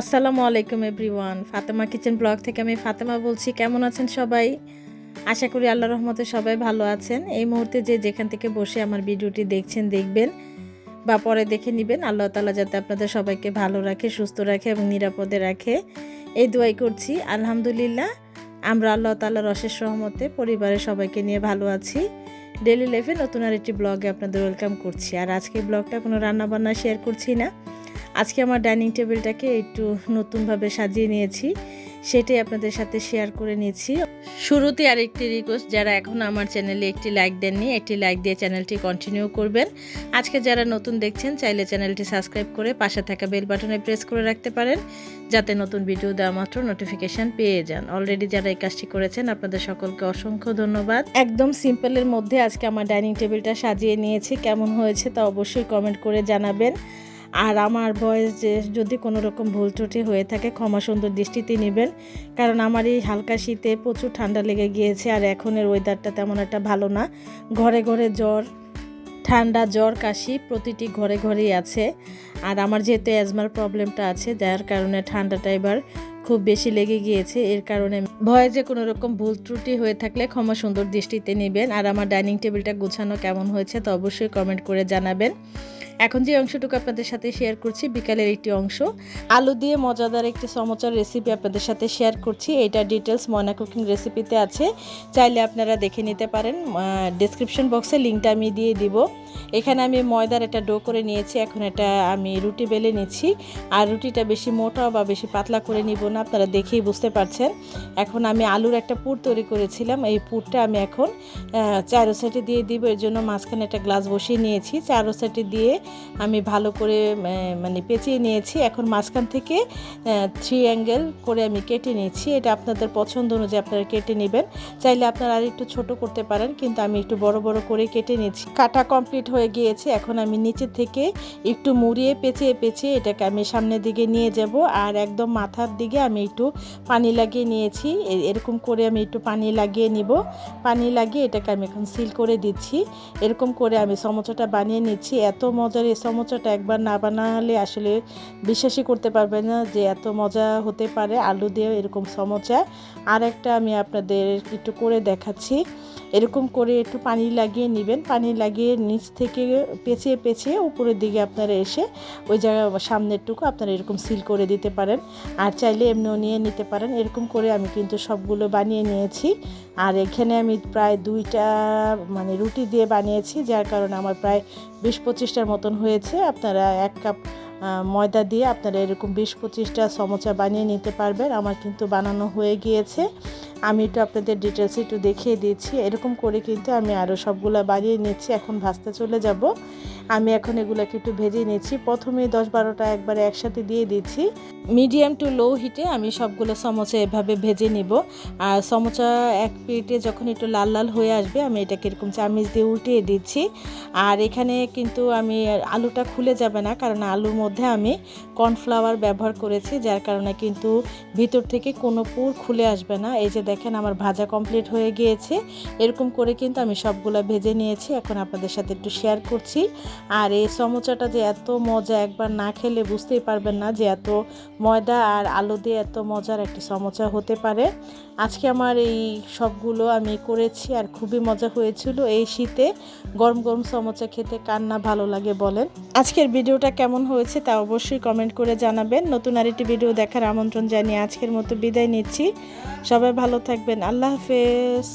আসসালামু আলাইকুম everyone. Fatema kitchen blog থেকে আমি ফাতেমা বলছি, কেমন আছেন সবাই? আশা করি আল্লাহ রহমতে সবাই ভালো আছেন। এই মুহূর্তে যে যেখান থেকে বসে আমার ভিডিওটি দেখছেন, দেখবেন বা পরে দেখে নেবেন, আল্লাহ তালা যাতে আপনাদের সবাইকে ভালো রাখে, সুস্থ রাখে এবং নিরাপদে রাখে। এই দোয়াই করছি। আলহামদুলিল্লাহ, আমরা আল্লাহ তালার অশেষ রহমতে পরিবারের সবাইকে নিয়ে ভালো আছি। ডেলি লাইফে নতুন আর একটি ব্লগে আপনাদের ওয়েলকাম করছি। আর আজকে ব্লগটা কোনো রান্নাবান্না শেয়ার করছি না। আজকে আমার ডাইনিং টেবিলটাকে একটু নতুনভাবে সাজিয়ে নিয়েছি, সেটাই আপনাদের সাথে শেয়ার করে নিয়েছি শুরুতে আর একটি রিকোয়েস্ট যারা এখন আমার চ্যানেলে একটি লাইক দেননি, একটি লাইক দিয়ে চ্যানেলটি কন্টিনিউ করবেন। আজকে যারা নতুন দেখছেন, চাইলে চ্যানেলটি সাবস্ক্রাইব করে পাশে থাকা বেল বাটনে প্রেস করে রাখতে পারেন, যাতে নতুন ভিডিও দেওয়া মাত্র নোটিফিকেশান পেয়ে যান। অলরেডি যারা এই কাজটি করেছেন, আপনাদের সকলকে অসংখ্য ধন্যবাদ। একদম সিম্পলের মধ্যে আজকে আমার ডাইনিং টেবিলটা সাজিয়ে নিয়েছি, কেমন হয়েছে তা অবশ্যই কমেন্ট করে জানাবেন। আর আমার ভয়েস যে, যদি কোনো রকম ভুল ত্রুটি হয়ে থাকে, ক্ষমা সুন্দর দৃষ্টিতে নেবেন। কারণ আমার এই হালকা শীতে প্রচুর ঠান্ডা লেগে গিয়েছে, আর এখনের ওয়েদারটা তেমন একটা ভালো না। ঘরে ঘরে জ্বর, ঠান্ডা, জ্বর, কাশি প্রতিটি ঘরে ঘরেই আছে। আর আমার যেহেতু অ্যাজমার প্রবলেমটা আছে, যার কারণে ঠান্ডাটা এবার খুব বেশি লেগে গিয়েছে। এর কারণে ভয়ে যে কোনো রকম ভুল ত্রুটি হয়ে থাকলে ক্ষমা সুন্দর দৃষ্টিতে নেবেন। আর আমার ডাইনিং টেবিলটা গোছানো কেমন হয়েছে তো অবশ্যই কমেন্ট করে জানাবেন। এখন যে অংশটুকু আপনাদের সাথে শেয়ার করছি, বিকালের একটি অংশ, আলু দিয়ে মজাদার একটি সমচার রেসিপি আপনাদের সাথে শেয়ার করছি। এটা ডিটেলস ময়না কুকিং রেসিপিতে আছে। চাইলে আপনারা দেখে নিতে পারেন। ডিসক্রিপশন বক্সে লিঙ্কটা আমি দিয়ে দিব। এখানে আমি ময়দার একটা ডো করে নিয়েছি। এখন এটা আমি রুটি বেলে নিচ্ছি। আর রুটিটা বেশি মোটা বা বেশি পাতলা করে নিব না, আপনারা দেখেই বুঝতে পারছেন। এখন আমি আলুর একটা পুর তৈরি করেছিলাম। এই পুরটা আমি এখন চারো সাইডে দিয়ে দিব। এর জন্য মাঝখানে একটা গ্লাস বসিয়ে নিয়েছি। চারো সাইডে দিয়ে আমি ভালো করে মানে পেঁচিয়ে নিয়েছি। এখন মাঝখান থেকে থ্রি অ্যাঙ্গেল করে আমি কেটে নিয়েছি। এটা আপনাদের পছন্দ অনুযায়ী আপনারা কেটে নেবেন। চাইলে আপনারা আর একটু ছোট করতে পারেন, কিন্তু আমি একটু বড় বড় করে কেটে নিয়েছি। কাটা কমপ্লিট হয়ে গিয়েছে। এখন আমি নিচে থেকে একটু মুড়িয়ে পেঁচিয়ে পেঁচিয়ে এটাকে আমি সামনের দিকে নিয়ে যাব। আর একদম মাথার দিকে আমি একটু পানি লাগিয়ে নিয়েছি। এরকম করে আমি একটু পানি লাগিয়ে নিব। পানি লাগিয়ে এটাকে আমি এখন সিল করে দিচ্ছি। এরকম করে আমি সমোসাটা বানিয়ে নিচ্ছি। এত মজার এই সমোসাটা একবার না বানালে আসলে বিশ্বাসই করতে পারবে না যে এত মজা হতে পারে আলু দিয়ে এরকম সমোসা আর একটা আমি আপনাদের একটু করে দেখাচ্ছি। এরকম করে একটু পানি লাগিয়ে নেবেন। পানি লাগিয়ে নিচ থেকে পেঁচিয়ে পেঁচিয়ে উপরের দিকে আপনারা এসে ওই জায়গা সামনেরটুকু আপনারা এরকম সিল করে দিতে পারেন। আর চাইলে এমনিও নিয়ে নিতে পারেন। এরকম করে আমি কিন্তু সবগুলো বানিয়ে নিয়েছি। আর এখানে আমি প্রায় দুইটা মানে রুটি দিয়ে বানিয়েছি, যার কারণে আমার প্রায় বিশ পঁচিশটার মতন হয়েছে, আপনারা এক কাপ ময়দা দিয়ে আপনারা এরকম বিশ পঁচিশটা সমোচা বানিয়ে নিতে পারবেন। আমার কিন্তু বানানো হয়ে গিয়েছে। আমি একটু আপনাদের ডিটেলস একটু দেখিয়ে দিচ্ছি। এরকম করে কিন্তু আমি আরও সবগুলো বাড়িয়ে নিচ্ছি। এখন ভাজতে চলে যাব। আমি এখন এগুলোকে একটু ভেজে নিচ্ছি। প্রথমে দশ বারোটা একবারে একসাথে দিয়ে দিচ্ছি। মিডিয়াম টু লো হিটে আমি সবগুলো সমোচা এভাবে ভেজে নিব। আর সমোচা এক প্লেটে যখন একটু লাল লাল হয়ে আসবে, আমি এটাকে এরকম চামিচ দিয়ে উল্টিয়ে দিচ্ছি। আর এখানে কিন্তু আমি আলুটা খুলে যাবে না, কারণ আলুর মধ্যে আমি কর্নফ্লাওয়ার ব্যবহার করেছি, যার কারণে কিন্তু ভিতর থেকে কোনো পুর খুলে আসবে না। এই যে দেখেন আমার ভাজা কমপ্লিট হয়ে গিয়েছে। এরকম করে কিন্তু আমি সবগুলো ভেজে নিয়েছি। এখন আপনাদের সাথে একটু শেয়ার করছি। আর এই সমোচাটা যে এত মজা একবার না খেলে বুঝতেই পারবেন না যে এত ময়দা আর আলু দিয়ে এত মজার একটি সমোচা হতে পারে। আজকে আমার এই সবগুলো আমি করেছি আর খুবই মজা হয়েছিল এই শীতে। গরম গরম সমোচা খেতে কার না ভালো লাগে বলেন। আজকের ভিডিওটা কেমন হয়েছে তা অবশ্যই কমেন্ট করে জানাবেন। নতুন আরেকটি ভিডিও দেখার আমন্ত্রণ জানিয়ে আজকের মতো বিদায় নিচ্ছি। সবাই ভালো থাকবেন। আল্লাহ হাফেজ।